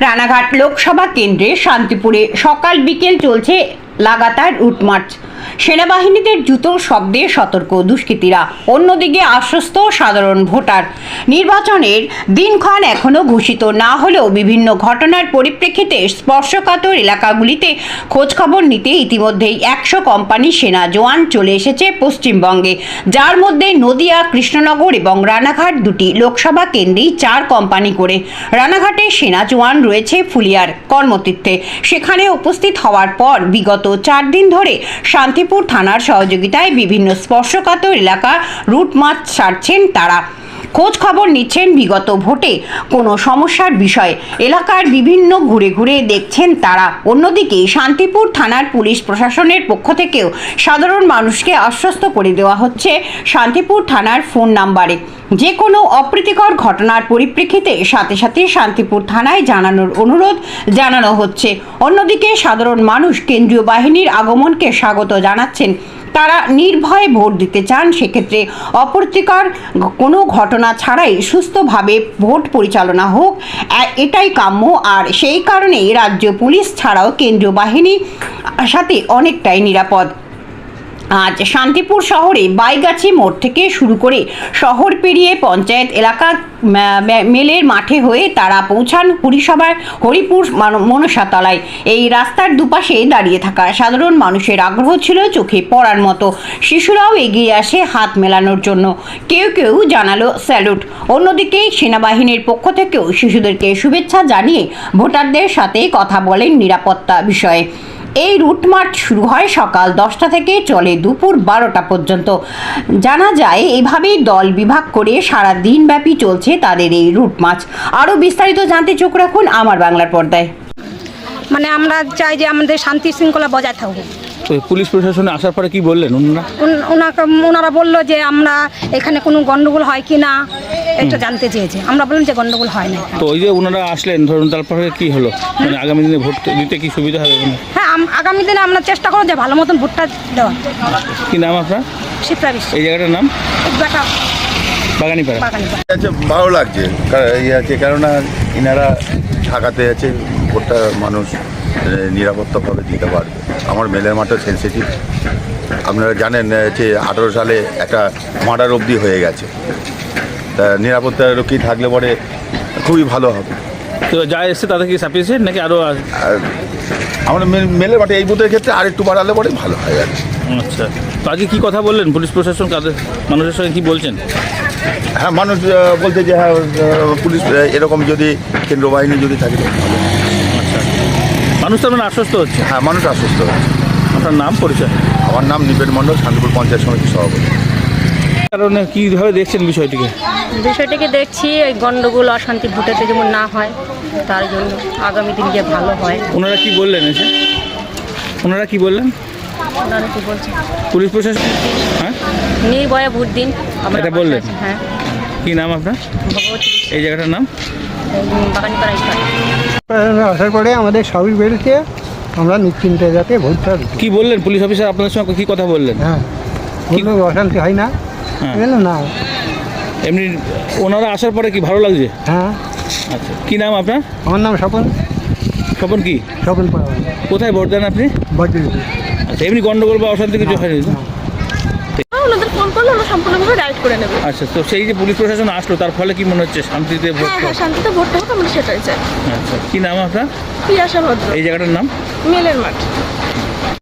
রানাঘাট লোকসভা কেন্দ্রে শান্তিপুরে সকাল বিকেল চলছে লাগাতার রুটমার্চ সেনাবাহিনীদের জুতোর শব্দে সতর্ক দুষ্কৃতীরা। অন্যদিকে আশ্বস্ত সাধারণ ভোটার। নির্বাচনের দিনক্ষণ এখনও ঘোষিত। না হলেও বিভিন্ন ঘটনার পরিপ্রেক্ষিতে স্পর্শকাতর এলাকাগুলিতে খোঁজখবর নিতে ইতিমধ্যেই একশো কোম্পানি সেনা জওয়ান চলে এসেছে পশ্চিমবঙ্গে। যার মধ্যে নদিয়া, কৃষ্ণনগর এবং রানাঘাট দুটি লোকসভা কেন্দ্রেই চার কোম্পানি করে। রানাঘাটে সেনা জওয়ান রয়েছে ফুলিয়ার কর্মতীর্থে। সেখানে উপস্থিত হওয়ার পর বিগত চার দিন ধরে শান্তিপুর থানার সহযোগিতায় বিভিন্ন স্পর্শকাতর এলাকা রুট মাছ ছাড়ছেন তারা। খোঁজ খবর নিচ্ছেন বিগত ভোটে। কোনো সমস্যার বিষয়। এলাকার বিভিন্ন ঘুরে ঘুরে দেখছেন তারা। অন্যদিকে শান্তিপুর থানার পুলিশ প্রশাসনের পক্ষ থেকেও সাধারণ মানুষকে আশ্বস্ত করে দেওয়া হচ্ছে শান্তিপুর থানার ফোন নাম্বারে। যে কোনো অপ্রীতিকর ঘটনার পরিপ্রেক্ষিতে সাথে সাথে শান্তিপুর থানায় জানানোর অনুরোধ জানানো হচ্ছে। অন্যদিকে সাধারণ মানুষ কেন্দ্রীয় বাহিনীর আগমনকে স্বাগত জানাচ্ছেন। তারা নির্ভয়ে ভোট দিতে চান, সেক্ষেত্রে অপ্রীতিকর কোনো ঘটনা ছাড়াই সুস্থভাবে ভোট পরিচালনা হোক এটাই কাম্য। আর সেই কারণেই রাজ্য পুলিশ ছাড়াও কেন্দ্রীয় বাহিনী সাথে অনেকটাই নিরাপদ। আজ শান্তিপুর শহরে বাইগাছি মোড় থেকে শুরু করে শহর পেরিয়ে পঞ্চায়েত এলাকা মেলের মাঠে হয়ে তারা পৌঁছান হরিসভার হরিপুর মান- মনসাতলায়। এই রাস্তার দুপাশে দাঁড়িয়ে থাকা সাধারণ মানুষের আগ্রহ ছিল চোখে পড়ার মতো। শিশুরাও এগিয়ে আসে হাত মেলানোর জন্য। কেউ কেউ জানালো স্যালুট। অন্যদিকে সেনাবাহিনীর পক্ষ থেকেও শিশুদেরকে শুভেচ্ছা জানিয়ে ভোটারদের সাথে কথা বলেন নিরাপত্তা বিষয়ে। এই রুট মার্চ শুরু হয় সকাল দশটা থেকে চলে দুপুর বারোটা পর্যন্ত। জানা যায় এভাবেই দল বিভাগ করে সারা দিনব্যাপী চলছে তাদের এই রুট মার্চ। আরও বিস্তারিত জানতে চোখ রাখুন আমার বাংলার পর্দায়। মানে আমরা চাই যে আমাদের শান্তি শৃঙ্খলা বজায় থাকুক। তো পুলিশ প্রশাসনে আসার পরে কি বললেন ওনারা ওনাকে ওনারা বলল যে আমরা এখানে কোনো গণ্ডগোল হয় কি না। এটা জানতে চেয়েছে। আমরা বললাম যে গন্ডগোল হয় না। তো ওই যে ওনারা আসলেন ধরুন তারপরে কি হলো? মানে আগামী দিনে ভোট দিতে কি সুবিধা হবে হ্যাঁ আম- আগামী দিনে আমরা চেষ্টা করব যে ভালো মতন ভোটটা দেওয়া কি নাম আপনার? শিপ্রা বিশ্ব এই জায়গাটার নাম? বেটা বাগানিপাড়া। বাগানি আছে ভালো লাগছে। ইয়ে আছে কেননা ইনারা ঢাকাতে আছে ভোটটা মানুষ নিরাপত্তাভাবে দিতে পারবে। আমার মেলের মাঠও সেন্সিটিভ আপনারা জানেন যে আঠারো সালে একটা মার্ডার অবধি হয়ে গেছে। তা নিরাপত্তারক্ষী থাকলে পরে খুবই ভালো হবে। তো যা এসছে তাদের কি সাফিসিয়েন্ট নাকি আরও আমরা মেল- মাঠে এই বুথের ক্ষেত্রে আর একটু বাড়ালে পরে ভালো হয় আর কি। আচ্ছা। তো আজকে কী কথা বললেন? পুলিশ প্রশাসন কাদের মানুষের সঙ্গে কী বলছেন? হ্যাঁ মানুষ বলতে যে হ্যাঁ পুলিশ এরকম যদি কেন্দ্র বাহিনী যদি থাকে আচ্ছা। মানুষ তার মানে আশ্বস্ত হচ্ছে? হ্যাঁ মানুষ আশ্বস্ত হচ্ছে। আপনার নাম পরিচয়? আমার নাম নিপেন মণ্ডল শান্তিপুর পঞ্চায়েত সমিতির সভাপতি। কারণে কীভাবে দেখছেন বিষয়টিকে? বিষয়টিকে দেখছি এই গন্ডগোল অশান্তি ভোটেতে যেমন না হয় তার জন্য আগামী দিন যে ভালো হয়। ওনারা কি বললেন এসে? ওনারা কি বললেন? ওনারা কি বলছে পুলিশ প্রশাসন হ্যাঁ? নির্ভয়ে ভোট দিন আমরা এটা বললেন? হ্যাঁ। কী নাম আপনার? এই জায়গাটার নাম? আসার পরে আমাদের সবই বেড়েছে আমরা নিশ্চিন্তে যাতে ভোটটা। কি বললেন পুলিশ অফিসার? আপনার সঙ্গে কি কথা বললেন? হ্যাঁ। অশান্তি হয় না। হ্যাঁ। না। এমনি ওনারা আসার পরে কি ভালো লাগছে? হ্যাঁ। আচ্ছা কি নাম আপনার? আমার নাম স্বপন। স্বপন কি? স্বপন কোথায় ভোট দেন আপনি? আচ্ছা এমনি গন্ডগোল বা অশান্তি কিছু হয়নি তো? ওনাদের ফোন করলে ওরা সম্পূর্ণভাবে রাইড করে নেবে। আচ্ছা তো সেই যে পুলিশ প্রশাসন আসলো তার ফলে কি মনে হচ্ছে শান্তিতে ভোট হ্যাঁ হ্যাঁ শান্তিতে আমরা সেটাই চাই। আচ্ছা কি নাম আপনার? পিয়াসা ভদ্র। এই জায়গাটার নাম? মেলের মাঠ।